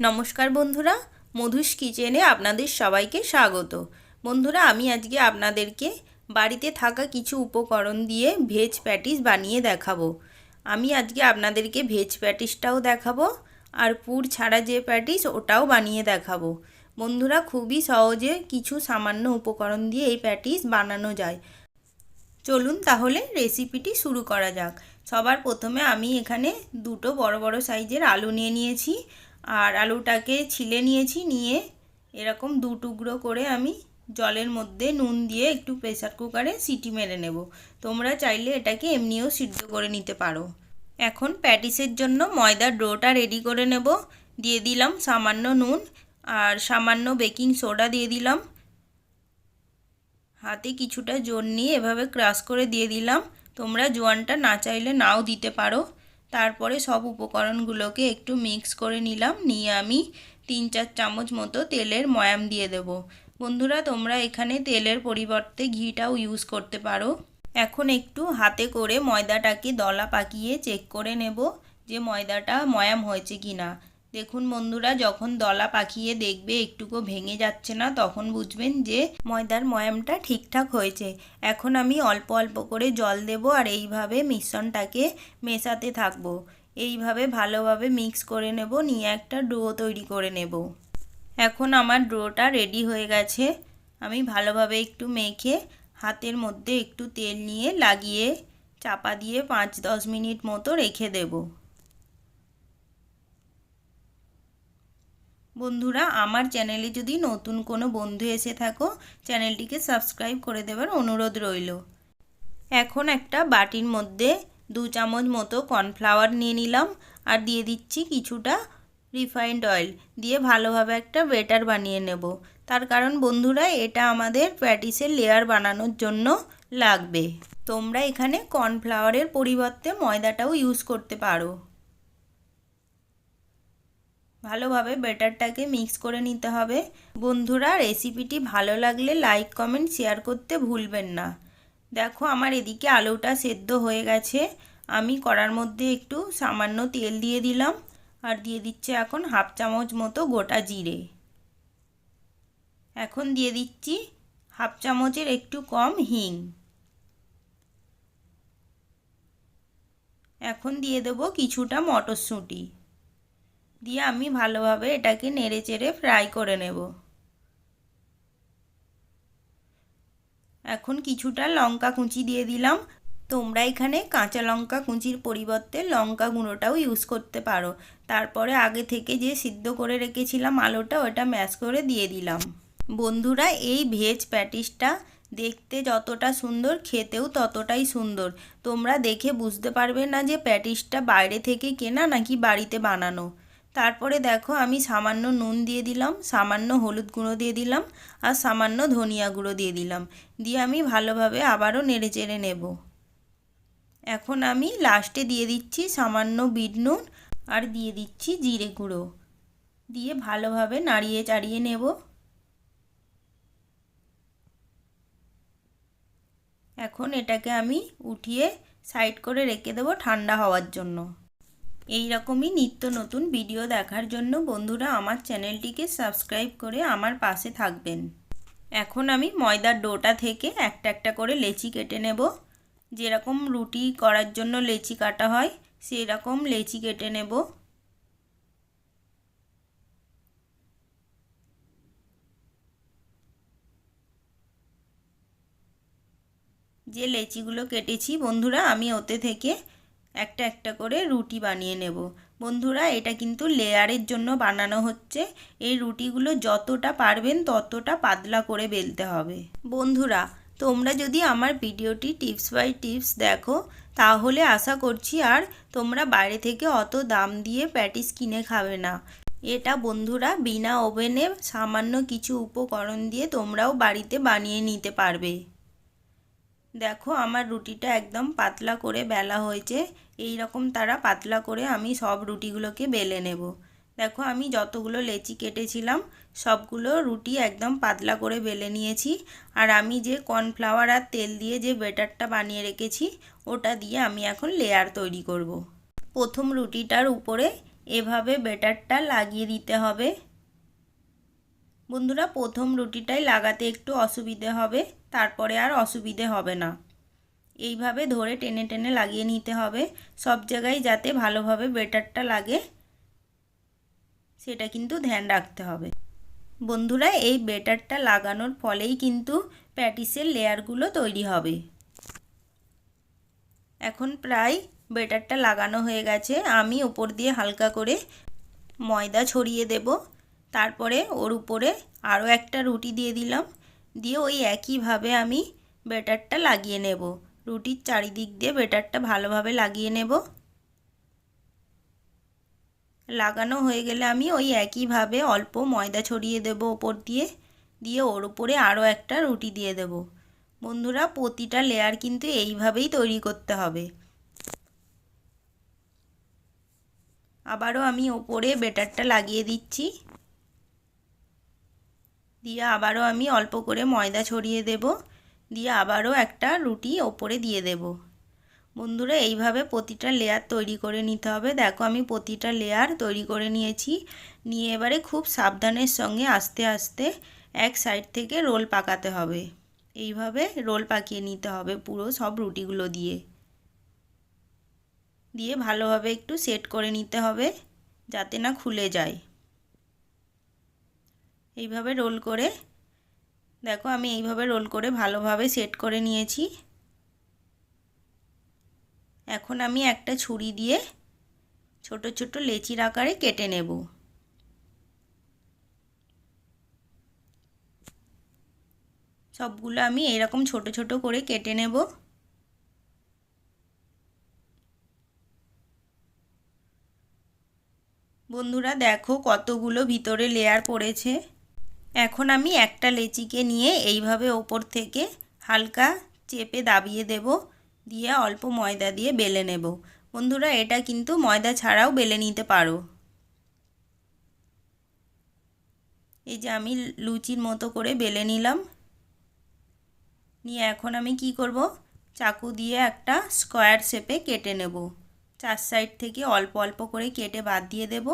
নমস্কার বন্ধুরা, মধুস কিচেনে আপনাদের সবাইকে স্বাগত। বন্ধুরা, আমি আজকে আপনাদেরকে বাড়িতে থাকা কিছু উপকরণ দিয়ে ভেজ প্যাটিস বানিয়ে দেখাবো। আমি আজকে আপনাদেরকে ভেজ প্যাটিসটাও দেখাবো, আর পুর ছাড়া যে প্যাটিস, ওটাও বানিয়ে দেখাবো। বন্ধুরা, খুবই সহজে কিছু সামান্য উপকরণ দিয়ে এই প্যাটিস বানানো যায়। চলুন তাহলে রেসিপিটি শুরু করা যাক। সবার প্রথমে আমি এখানে দুটো বড় বড় সাইজের আলু নিয়ে নিয়েছি। আর আলুটাকে ছিলে নিয়েছি, নিয়ে এরকম দু টুকরো করে আমি জলের মধ্যে নুন দিয়ে একটু প্রেসার কুকারে সিটি মেরে নেব। তোমরা চাইলে এটাকে এমনিও সিদ্ধ করে নিতে পারো। এখন প্যাটিসের জন্য ময়দার ডোটা রেডি করে নেব। দিয়ে দিলাম সামান্য নুন আর সামান্য বেকিং সোডা দিয়ে দিলাম। হাতে কিছুটা জোর নিয়ে এভাবে ক্রাশ করে দিয়ে দিলাম। তোমরা জোয়ানটা না চাইলে নাও দিতে পারো। তারপরে সব উপকরণগুলোকে একটু মিক্স করে নিলাম। নিয়ে আমি তিন চার চামচ মতো তেলের ময়াম দিয়ে দেব। বন্ধুরা, তোমরা এখানে তেলের পরিবর্তে ঘিটাও ইউজ করতে পারো। এখন একটু হাতে করে ময়দাটাকে দলা পাকিয়ে চেক করে নেব যে ময়দাটা ময়াম হয়েছে কি না দেখুন বন্ধুরা, যখন দলা পাকিয়ে দেখবে একটুকু ভেঙে যাচ্ছে না, তখন বুঝবেন যে ময়দার ময়ামটা ঠিকঠাক হয়েছে। এখন আমি অল্প অল্প করে জল দেব আর এইভাবে মিশ্রণটাকে মেশাতে থাকব। এইভাবে ভালোভাবে মিক্স করে নেব, নিয়ে একটা ডো তৈরি করে নেব। এখন আমার ডোটা রেডি হয়ে গেছে। আমি ভালোভাবে একটু মেখে হাতের মধ্যে একটু তেল নিয়ে লাগিয়ে চাপা দিয়ে পাঁচ দশ মিনিট মতো রেখে দেবো। বন্ধুরা, আমার চ্যানেলে যদি নতুন কোনো বন্ধু এসে থাকো, চ্যানেলটিকে সাবস্ক্রাইব করে দেবার অনুরোধ রইল। এখন একটা বাটির মধ্যে দু চামচ মতো কর্নফ্লাওয়ার নিয়ে নিলাম আর দিয়ে দিচ্ছি কিছুটা রিফাইন্ড অয়েল। দিয়ে ভালোভাবে একটা বেটার বানিয়ে নেব। তার কারণ বন্ধুরা, এটা আমাদের প্যাটিসের লেয়ার বানানোর জন্য লাগবে। তোমরা এখানে কর্নফ্লাওয়ারের পরিবর্তে ময়দাটাও ইউজ করতে পারো। ভালোভাবে বেটারটাকে মিক্স করে নিতে হবে। বন্ধুরা, রেসিপিটি ভালো লাগলে লাইক, কমেন্ট, শেয়ার করতে ভুলবেন না। দেখো, আমার এদিকে আলুটা সেদ্ধ হয়ে গেছে। আমি কড়ার মধ্যে একটু সামান্য তেল দিয়ে দিলাম আর দিয়ে দিচ্ছে এখন হাফ চামচ মতো গোটা জিরে। এখন দিয়ে দিচ্ছি হাফ চামচের একটু কম হিং। এখন দিয়ে দেবো কিছুটা মটরশুঁটি। দিয়ে আমি ভালোভাবে এটাকে নেড়ে চেড়ে ফ্রাই করে নেব। এখন কিছুটা লঙ্কা কুচি দিয়ে দিলাম। তোমরা এখানে কাঁচা লঙ্কা কুঁচির পরিবর্তে লঙ্কা গুঁড়োটাও ইউজ করতে পারো। তারপরে আগে থেকে যে সিদ্ধ করে রেখেছিলাম আলুটা, ওটা ম্যাশ করে দিয়ে দিলাম। বন্ধুরা, এই ভেজ প্যাটিসটা দেখতে যতটা সুন্দর, খেতেও ততটাই সুন্দর। তোমরা দেখে বুঝতে পারবে না যে প্যাটিসটা বাইরে থেকে কেনা নাকি বাড়িতে বানানো। তারপরে দেখো আমি সামান্য নুন দিয়ে দিলাম, সামান্য হলুদ গুঁড়ো দিয়ে দিলাম আর সামান্য ধনিয়া গুঁড়ো দিয়ে দিলাম। দিয়ে আমি ভালোভাবে আবারও নেড়ে চেড়ে নেব। এখন আমি লাস্টে দিয়ে দিচ্ছি সামান্য বিট নুন আর দিয়ে দিচ্ছি জিরে গুঁড়ো। দিয়ে ভালোভাবে নাড়িয়ে চাড়িয়ে নেব। এখন এটাকে আমি উঠিয়ে সাইড করে রেখে দেবো ঠান্ডা হওয়ার জন্য। এই রকমই নিত্য নতুন ভিডিও দেখার জন্য বন্ধুরা আমার চ্যানেলটিকে সাবস্ক্রাইব করে আমার পাশে থাকবেন। এখন আমি ময়দার ডোটা থেকে একটা একটা করে লেচি কেটে নেব। যেরকম রুটি করার জন্য লেচি কাটা হয় সেই রকম লেচি কেটে নেব। যে লেচিগুলো কেটেছি বন্ধুরা, আমি ওতে থেকে একটা একটা করে রুটি বানিয়ে নেব। বন্ধুরা, এটা কিন্তু লেয়ারের জন্য বানানো হচ্ছে। এই রুটিগুলো যতটা পারবেন ততটা পাতলা করে বেলতে হবে। বন্ধুরা, তোমরা যদি আমার ভিডিওটি টিপস বাই টিপস দেখো, তাহলে আশা করছি আর তোমরা বাইরে থেকে অত দাম দিয়ে প্যাটিস কিনে খাবে না। এটা বন্ধুরা, বিনা ওভেনে সামান্য কিছু উপকরণ দিয়ে তোমরাও বাড়িতে বানিয়ে নিতে পারবে। দেখো, আমার রুটিটা একদম পাতলা করে বেলা হয়েছে। এই রকম তারা পাতলা করে আমি সব রুটিগুলোকে বেলে নেব। দেখো, আমি যতগুলো লেচি কেটেছিলাম, সবগুলো রুটি একদম পাতলা করে বেলে নিয়েছি। আর আমি যে কর্নফ্লাওয়ার আর তেল দিয়ে যে বেটারটা বানিয়ে রেখেছি, ওটা দিয়ে আমি এখন লেয়ার তৈরি করব। প্রথম রুটিটার উপরে এভাবে বেটারটা লাগিয়ে দিতে হবে। বন্ধুরা, প্রথম রুটিটাই লাগাতে একটু অসুবিধে হবে। তারপরে আর অসুবিধে হবে না। এইভাবে ধরে টেনে টেনে লাগিয়ে নিতে হবে। সব জায়গায় যাতে ভালোভাবে বেটারটা লাগে, সেটা কিন্তু ধ্যান রাখতে হবে। বন্ধুরা, এই বেটারটা লাগানোর ফলেই কিন্তু প্যাটিসের লেয়ারগুলো তৈরি হবে। এখন প্রায় বেটারটা লাগানো হয়ে গেছে। আমি ওপর দিয়ে হালকা করে ময়দা ছড়িয়ে দেব। তারপরে ওর উপরে আরও একটা রুটি দিয়ে দিলাম। দিয়ে ওই একইভাবে আমি বেটারটা লাগিয়ে নেব। রুটির চারিদিক দিয়ে বেটারটা ভালোভাবে লাগিয়ে নেব। লাগানো হয়ে গেলে আমি ওই একইভাবে অল্প ময়দা ছড়িয়ে দেব ওপর দিয়ে দিয়ে ওর উপরে আরও একটা রুটি দিয়ে দেব। বন্ধুরা, প্রতিটা লেয়ার কিন্তু এইভাবেই তৈরি করতে হবে। আবারও আমি ওপরে বেটারটা লাগিয়ে দিচ্ছি। দিয়ে আবারও আমি অল্প করে ময়দা ছড়িয়ে দেব। দিয়ে আবারও একটা রুটি ওপরে দিয়ে দেব। বন্ধুরা, এইভাবে প্রতিটা লেয়ার তৈরি করে নিতে হবে। দেখো, আমি প্রতিটা লেয়ার তৈরি করে নিয়েছি। নিয়ে এবারে খুব সাবধানের সঙ্গে আস্তে আস্তে এক সাইড থেকে রোল পাকাতে হবে। এইভাবে রোল পাকিয়ে নিতে হবে পুরো সব রুটিগুলো দিয়ে। দিয়ে ভালোভাবে একটু সেট করে নিতে হবে যাতে না খুলে যায়। এইভাবে রোল করে, দেখো আমি এইভাবে রোল করে ভালোভাবে সেট করে নিয়েছি। এখন আমি একটা ছুরি দিয়ে ছোট ছোট লেচির আকারে কেটে নেব। সবগুলো আমি এরকম ছোট ছোট করে কেটে নেব। বন্ধুরা দেখো কতগুলো ভিতরে লেয়ার পড়েছে। এখন আমি একটা লেচিকে নিয়ে এইভাবে ওপর থেকে হালকা চেপে দাবিয়ে দেব, দিয়ে অল্প ময়দা দিয়ে বেলে নেব। বন্ধুরা, এটা কিন্তু ময়দা ছাড়াও বেলে নিতে পারো। এই যে আমি লুচির মতো করে বেলে নিলাম। নিয়ে এখন আমি কি করব? চাকু দিয়ে একটা স্কোয়ার শেপে কেটে নেব। চার সাইড থেকে অল্প অল্প করে কেটে বাদ দিয়ে দেব।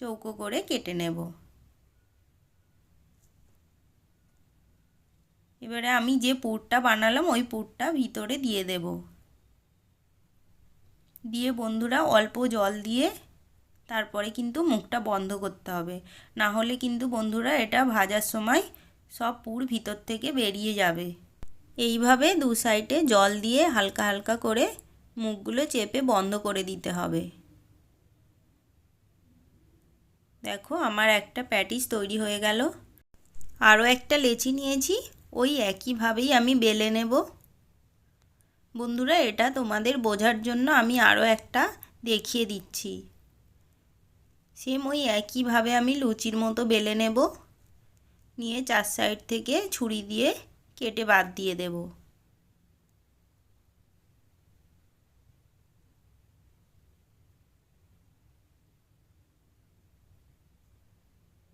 চৌকো করে কেটে নেব। এবারে আমি যে পুরটা বানালাম, ওই পুরটা ভিতরে দিয়ে দেব। দিয়ে বন্ধুরা অল্প জল দিয়ে তারপরে কিন্তু মুখটা বন্ধ করতে হবে। না হলে কিন্তু বন্ধুরা এটা ভাজার সময় সব পুর ভিতর থেকে বেরিয়ে যাবে। এইভাবে দু সাইডে জল দিয়ে হালকা হালকা করে মুখগুলো চেপে বন্ধ করে দিতে হবে। দেখো, আমার একটা প্যাটিস তৈরি হয়ে গেল। আরও একটা লেচি নিয়েছি, ওই একইভাবেই আমি বেলে নেব। বন্ধুরা, এটা তোমাদের বোঝার জন্য আমি আরও একটা দেখিয়ে দিচ্ছি। সেম ওই একইভাবে আমি লুচির মতো বেলে নেব। নিয়ে চার সাইড থেকে ছুরি দিয়ে কেটে বাদ দিয়ে দেব।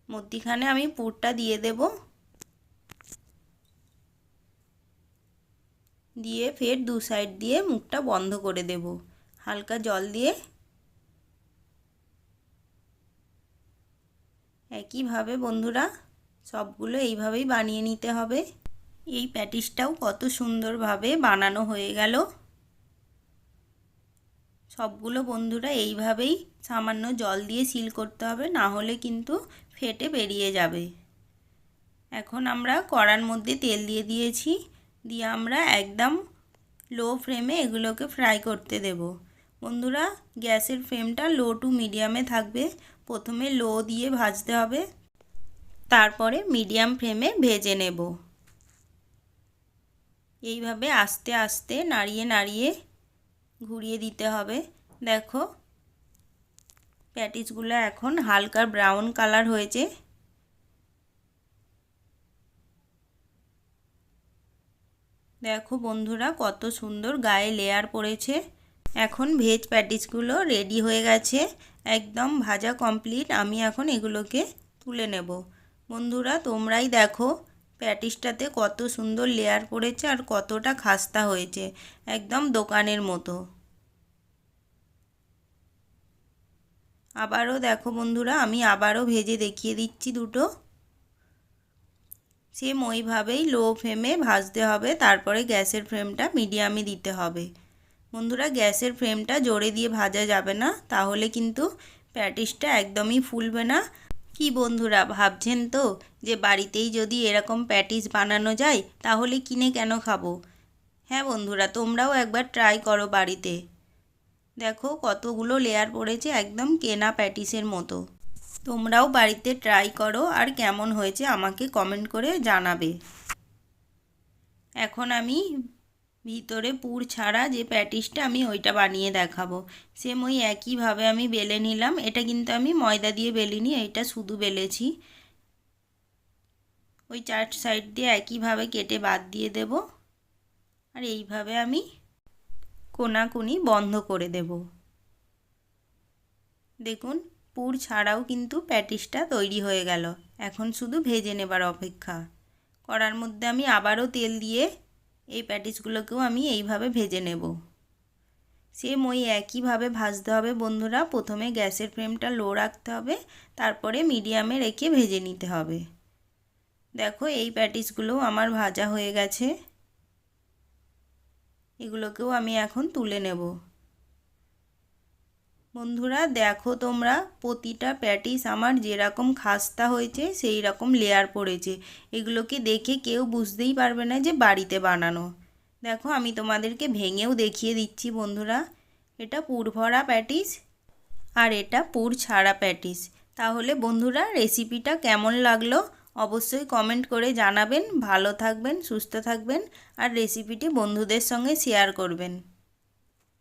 মধ্যিখানে আমি পুরটা দিয়ে দেব। দিয়ে ফের দু সাইড দিয়ে মুখটা বন্ধ করে দেব। হালকা জল দিয়ে একইভাবে বন্ধুরা সবগুলো এইভাবেই বানিয়ে নিতে হবে। এই প্যাটিসটাও কত সুন্দরভাবে বানানো হয়ে গেল। সবগুলো বন্ধুরা এইভাবেই সামান্য জল দিয়ে সিল করতে হবে, না হলে কিন্তু ফেটে বেরিয়ে যাবে। এখন আমরা কড়ার মধ্যে তেল দিয়ে দিয়েছি, দিয়ে আমরা একদম লো ফ্লেমে এগুলোকে ফ্রাই করতে দেব। বন্ধুরা, গ্যাসের ফ্লেমটা লো টু মিডিয়ামে থাকবে। প্রথমে লো দিয়ে ভাজতে হবে, তারপরে মিডিয়াম ফ্লেমে ভেজে নেব। এইভাবে আস্তে আস্তে নাড়িয়ে নাড়িয়ে ঘুরিয়ে দিতে হবে। দেখো, প্যাটিসগুলো এখন হালকা ব্রাউন কালার হয়েছে। দেখো বন্ধুরা, কত সুন্দর গায়ে লেয়ার পড়েছে। এখন ভেজ প্যাটিসগুলো রেডি হয়ে গেছে। একদম ভাজা কমপ্লিট আমি এখন এগুলোকে তুলে নেব। বন্ধুরা, তোমরাই দেখো প্যাটিসটাতে কত সুন্দর লেয়ার পড়েছে আর কতটা খাস্তা হয়েছে, একদম দোকানের মতো। আবারও দেখো বন্ধুরা, আমি আবারও ভেজে দেখিয়ে দিচ্ছি দুটো। সেম ওইভাবেই লো ফ্লেমে ভাজতে হবে, তারপরে গ্যাসের ফ্লেমটা মিডিয়ামে দিতে হবে। বন্ধুরা, গ্যাসের ফ্লেমটা জোরে দিয়ে ভাজা যাবে না, তাহলে কিন্তু প্যাটিসটা একদমই ফুলবে না। কি বন্ধুরা ভাবছেন তো যে বাড়িতেই যদি এরকম প্যাটিস বানানো যায়, তাহলে কিনে কেন খাব? হ্যাঁ বন্ধুরা, তোমরাও একবার ট্রাই করো বাড়িতে। দেখো কতগুলো লেয়ার পড়েছে একদম কেনা প্যাটিসের মতো। তোমরাও বাড়িতে ট্রাই করো আর কেমন হয়েছে আমাকে কমেন্ট করে জানাবে। এখন আমি ভিতরে পুর ছাড়া যে প্যাটিসটা আমি ওইটা বানিয়ে দেখাবো। সেম ওই একইভাবে আমি বেলে নিলাম। এটা কিন্তু আমি ময়দা দিয়ে বেলিনি এটা শুধু বেলেছি। ওই চার সাইড দিয়ে একইভাবে কেটে বাদ দিয়ে দেব। আর এইভাবে আমি কোনাকুনি বন্ধ করে দেব। দেখুন, পুর ছাড়াও কিন্তু প্যাটিসটা তৈরি হয়ে গেল। এখন শুধু ভেজে নেবার অপেক্ষা। করার মধ্যে আমি আবারও তেল দিয়ে এই প্যাটিসগুলোকেও আমি এইভাবে ভেজে নেব। সেম ওই একইভাবে ভাজতে হবে বন্ধুরা। প্রথমে গ্যাসের ফ্লেমটা লো রাখতে হবে, তারপরে মিডিয়ামে রেখে ভেজে নিতে হবে। দেখো এই প্যাটিসগুলোও আমার ভাজা হয়ে গেছে। এগুলোকেও আমি এখন তুলে নেব। বন্ধুরা, দেখো তোমরা, প্রতিটা প্যাটিস আমার যেরকম খাস্তা হয়েছে সেই রকম লেয়ার পড়েছে এগুলোকে দেখে কেউ বুঝতেই পারবে না যে বাড়িতে বানানো। দেখো, আমি তোমাদেরকে ভেঙেও দেখিয়ে দিচ্ছি বন্ধুরা। এটা পুর ভরা প্যাটিস আর এটা পুর ছাড়া প্যাটিস। তাহলে বন্ধুরা রেসিপিটা কেমন লাগল? অবশ্যই কমেন্ট করে জানাবেন। ভালো থাকবেন, সুস্থ থাকবেন আর রেসিপিটি বন্ধুদের সঙ্গে শেয়ার করবেন।